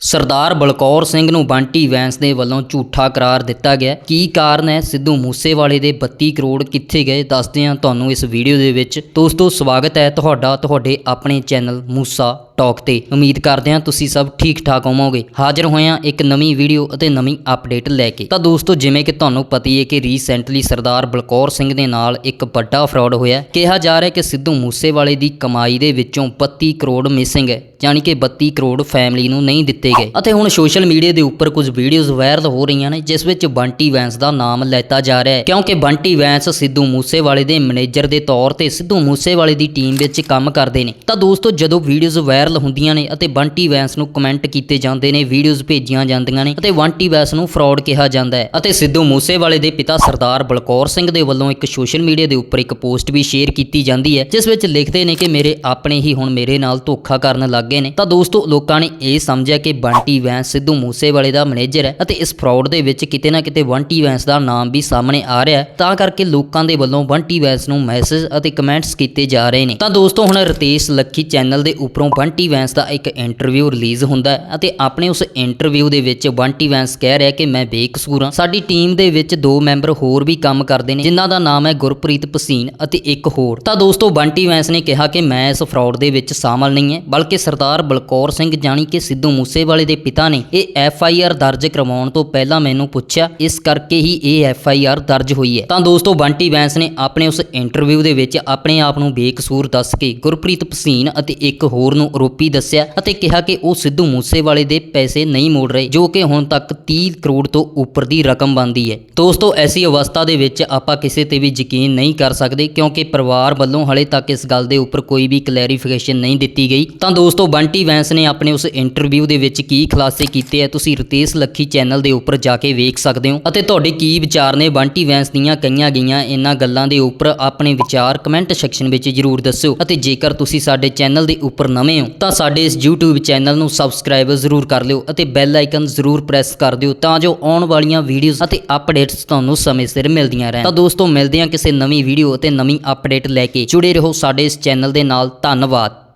ਸਰਦਾਰ ਬਲਕੌਰ ਸਿੰਘ ਨੂੰ ਬੰਟੀ ਵੈਂਸ ਦੇ ਵੱਲੋਂ ਝੂਠਾ ਕਰਾਰ ਦਿੱਤਾ ਗਿਆ। ਕੀ ਕਾਰਨ ਹੈ? ਸਿੱਧੂ ਮੂਸੇਵਾਲੇ ਦੇ 32 ਕਰੋੜ ਕਿੱਥੇ ਗਏ? ਦੱਸਦੇ ਹਾਂ ਤੁਹਾਨੂੰ ਇਸ ਵੀਡੀਓ ਦੇ ਵਿੱਚ। ਦੋਸਤੋ, ਸਵਾਗਤ ਹੈ ਤੁਹਾਡਾ, ਤੁਹਾਡੇ ਆਪਣੇ ਚੈਨਲ ਮੂਸਾ ਟਾਕ ਤੇ ਉਮੀਦ ਕਰਦੇ ਹਾਂ ਤੁਸੀਂ ਸਭ ਠੀਕ ਠਾਕ ਹੋਵੋਗੇ। ਹਾਜ਼ਰ ਹੋਏ ਇੱਕ ਨਵੀਂ ਵੀਡੀਓ ਅਤੇ ਨਵੀਂ ਅਪਡੇਟ ਲੈ ਕੇ। ਤਾਂ ਦੋਸਤੋ, ਜਿਵੇਂ ਕਿ ਤੁਹਾਨੂੰ ਪਤਾ ਹੈ ਕਿ ਰੀਸੈਂਟਲੀ ਸਰਦਾਰ ਬਲਕੌਰ ਸਿੰਘ ਦੇ ਨਾਲ ਇੱਕ ਵੱਡਾ ਫਰਾਡ ਹੋਇਆ ਕਿਹਾ ਜਾ ਰਿਹਾ ਕਿ ਸਿੱਧੂ ਮੂਸੇਵਾਲੇ ਦੀ ਕਮਾਈ ਦੇ ਵਿੱਚੋਂ 32 ਕਰੋੜ ਮਿਸਿੰਗ ਹੈ, ਯਾਨੀ ਕਿ 32 ਕਰੋੜ ਫੈਮਿਲੀ ਨੂੰ ਨਹੀਂ ਦਿੱਤੇ ਗਏ। ਅਤੇ ਹੁਣ ਸੋਸ਼ਲ ਮੀਡੀਆ ਦੇ ਉੱਪਰ ਕੁਝ ਵੀਡੀਓਜ਼ ਵਾਇਰਲ ਹੋ ਰਹੀਆਂ ਨੇ, ਜਿਸ ਵਿੱਚ ਬੰਟੀ ਵੈਂਸ ਦਾ ਨਾਮ ਲੈਤਾ ਜਾ ਰਿਹਾ ਹੈ। ਕਿਉਂਕਿ ਬੰਟੀ ਵੈਂਸ ਸਿੱਧੂ ਮੂਸੇਵਾਲੇ ਦੇ ਮੈਨੇਜਰ ਦੇ ਤੌਰ ਤੇ ਸਿੱਧੂ ਮੂਸੇਵਾਲੇ ਦੀ ਟੀਮ ਵਿੱਚ ਕੰਮ ਕਰਦੇ ਨੇ। ਤਾਂ ਦੋਸਤੋ, ਜਦੋਂ ਵੀਡੀਓਜ਼ ਵਾਇਰਲ ਹੁੰਦੀਆਂ ਨੇ ਅਤੇ ਬੰਟੀ ਵੈਂਸ ਨੂੰ ਕਮੈਂਟ ਕੀਤੇ ਜਾਂਦੇ ਨੇ ਵੀਡੀਓਜ਼ ਭੇਜੀਆਂ ਜਾਂਦੀਆਂ ਨੇ ਅਤੇ ਬੰਟੀ ਵੈਂਸ ਨੂੰ ਫਰਾਡ ਕਿਹਾ ਜਾਂਦਾ ਹੈ। ਅਤੇ ਸਿੱਧੂ ਮੂਸੇਵਾਲੇ ਦੇ ਪਿਤਾ ਸਰਦਾਰ ਬਲਕੌਰ ਸਿੰਘ ਦੇ ਵੱਲੋਂ ਇੱਕ ਸੋਸ਼ਲ ਮੀਡੀਆ ਦੇ ਉੱਪਰ ਇੱਕ ਪੋਸਟ ਵੀ ਸ਼ੇਅਰ ਕੀਤੀ ਜਾਂਦੀ ਹੈ, ਜਿਸ ਵਿੱਚ ਲਿਖਦੇ ਨੇ ਕਿ ਮੇਰੇ ਆਪਣੇ ਹੀ ਹੁਣ ਮੇਰੇ ਨਾਲ ਧੋਖਾ ਕਰਨ ਲੱਗ ਨੇ। ਤਾਂ ਦੋਸਤੋ, ਲੋਕਾਂ ਨੇ ਇਹ ਸਮਝਿਆ ਕਿ ਬੰਟੀ ਵੈਂਸ ਸਿੱਧੂ ਮੂਸੇਵਾਲੇ ਦਾ ਮੈਨੇਜਰ ਹੈ ਅਤੇ ਇਸ ਫਰਾਡ ਦੇ ਵਿੱਚ ਕਿਤੇ ਨਾ ਕਿਤੇ ਬੰਟੀ ਵੈਂਸ ਦਾ ਨਾਮ ਵੀ ਸਾਹਮਣੇ ਆ ਰਿਹਾ ਹੈ। ਤਾਂ ਕਰਕੇ ਲੋਕਾਂ ਦੇ ਵੱਲੋਂ ਬੰਟੀ ਵੈਂਸ ਨੂੰ ਮੈਸੇਜ ਅਤੇ ਕਮੈਂਟਸ ਕੀਤੇ ਜਾ ਰਹੇ ਨੇ। ਤਾਂ ਦੋਸਤੋ, ਹੁਣ ਰਤੇਸ਼ ਲੱਖੀ ਚੈਨਲ ਦੇ ਉੱਪਰੋਂ ਬੰਟੀ ਵੈਂਸ ਦਾ ਇੱਕ ਇੰਟਰਵਿਊ ਰਿਲੀਜ਼ ਹੁੰਦਾ ਹੈ ਅਤੇ ਆਪਣੇ ਉਸ ਇੰਟਰਵਿਊ ਦੇ ਵਿੱਚ ਬੰਟੀ ਵੈਂਸ ਕਹਿ ਰਿਹਾ ਕਿ ਮੈਂ ਬੇਕਸੂਰ ਹਾਂ। ਸਾਡੀ ਟੀਮ ਦੇ ਵਿੱਚ ਦੋ ਮੈਂਬਰ ਹੋਰ ਵੀ ਕੰਮ ਕਰਦੇ ਨੇ, ਜਿਨ੍ਹਾਂ ਦਾ ਨਾਮ ਹੈ ਗੁਰਪ੍ਰੀਤ ਪਸੀਨ ਅਤੇ ਇੱਕ ਹੋਰ। ਤਾਂ ਦੋਸਤੋ ਬੰਟੀ ਵੈਂਸ ਨੇ ਕਿਹਾ ਕਿ ਮੈਂ ਇਸ ਫਰਾਡ ਦੇ ਵਿੱਚ ਸ਼ਾਮਲ ਨਹੀਂ ਹੈ, ਬਲਕਿ ਸਰਦਾਰ ਬਲਕੌਰ ਸਿੰਘ ਜਾਣੀ ਕਿ ਸਿੱਧੂ ਮੂਸੇਵਾਲੇ ਦੇ ਪਿਤਾ ਨੇ ਇਹ ਐਫ ਆਈ ਆਰ ਦਰਜ ਕਰਵਾਉਣ ਤੋਂ ਪਹਿਲਾਂ ਮੈਨੂੰ ਪੁੱਛਿਆ, ਇਸ ਕਰਕੇ ਹੀ ਇਹ ਐਫ ਆਈ ਆਰ ਦਰਜ ਹੋਈ ਹੈ। ਤਾਂ ਦੋਸਤੋ ਬੰਟੀ ਵੈਂਸ ਨੇ ਆਪਣੇ ਉਸ ਇੰਟਰਵਿਊ ਦੇ ਵਿੱਚ ਆਪਣੇ ਆਪ ਨੂੰ ਬੇਕਸੂਰ ਦੱਸ ਕੇ ਗੁਰਪ੍ਰੀਤ ਪਸੀਨ ਅਤੇ ਇੱਕ ਹੋਰ ਨੂੰ ਆਰੋਪੀ ਦੱਸਿਆ ਅਤੇ ਕਿਹਾ ਕਿ ਉਹ ਸਿੱਧੂ ਮੂਸੇਵਾਲੇ ਦੇ ਪੈਸੇ ਨਹੀਂ ਮੋੜ ਰਹੇ, ਜੋ ਕਿ ਹੁਣ ਤੱਕ 30 ਕਰੋੜ ਤੋਂ ਉੱਪਰ ਦੀ ਰਕਮ ਬਣਦੀ ਹੈ। ਦੋਸਤੋ, ਐਸੀ ਅਵਸਥਾ ਦੇ ਵਿੱਚ ਆਪਾਂ ਕਿਸੇ ਤੇ ਵੀ ਯਕੀਨ ਨਹੀਂ ਕਰ ਸਕਦੇ, ਕਿਉਂਕਿ ਪਰਿਵਾਰ ਵੱਲੋਂ ਹਲੇ ਤੱਕ ਇਸ ਗੱਲ ਦੇ ਉੱਪਰ ਕੋਈ ਵੀ ਕਲੈਰੀਫਿਕੇਸ਼ਨ ਨਹੀਂ ਦਿੱਤੀ ਗਈ। ਤਾਂ ਦੋਸਤੋ, ਬੰਟੀ ਵੈਂਸ ਨੇ ਆਪਣੇ ਉਸ ਇੰਟਰਵਿਊ ਦੇ ਵਿੱਚ ਕੀ ਖੁਲਾਸੇ ਕੀਤੇ ਆ ਤੁਸੀਂ ਰਤੇਸ਼ ਲੱਖੀ ਚੈਨਲ ਦੇ ਉੱਪਰ ਜਾ ਕੇ ਵੇਖ ਸਕਦੇ ਹੋ। ਅਤੇ ਤੁਹਾਡੇ ਕੀ ਵਿਚਾਰ ਨੇ ਬੰਟੀ ਵੈਂਸ ਦੀਆਂ ਕਈਆਂ ਗਈਆਂ ਇਹਨਾਂ ਗੱਲਾਂ ਦੇ ਉੱਪਰ? ਆਪਣੇ ਵਿਚਾਰ ਕਮੈਂਟ ਸੈਕਸ਼ਨ ਵਿੱਚ ਜਰੂਰ ਦੱਸਿਓ। ਅਤੇ ਜੇਕਰ ਤੁਸੀਂ ਸਾਡੇ ਚੈਨਲ ਦੇ ਉੱਪਰ ਨਵੇਂ ਹੋ ਤਾਂ ਸਾਡੇ ਇਸ YouTube ਚੈਨਲ ਨੂੰ ਸਬਸਕ੍ਰਾਈਬ ਜ਼ਰੂਰ ਕਰ ਲਿਓ ਅਤੇ ਬੈਲ ਆਈਕਨ ਜ਼ਰੂਰ ਪ੍ਰੈਸ ਕਰ ਦਿਓ ਤਾਂ ਜੋ ਆਉਣ ਵਾਲੀਆਂ ਵੀਡੀਓਜ਼ ਅਤੇ ਅਪਡੇਟਸ ਤੁਹਾਨੂੰ ਸਮੇਂ ਸਿਰ ਮਿਲਦੀਆਂ ਰਹਿਣ। ਤਾਂ ਦੋਸਤੋ, ਮਿਲਦੇ ਹਾਂ ਕਿਸੇ ਨਵੀਂ ਵੀਡੀਓ ਅਤੇ ਨਵੀਂ ਅਪਡੇਟ ਲੈ ਕੇ। ਜੁੜੇ ਰਹੋ ਸਾਡੇ ਇਸ ਚੈਨਲ ਦੇ ਨਾਲ। ਧੰਨਵਾਦ।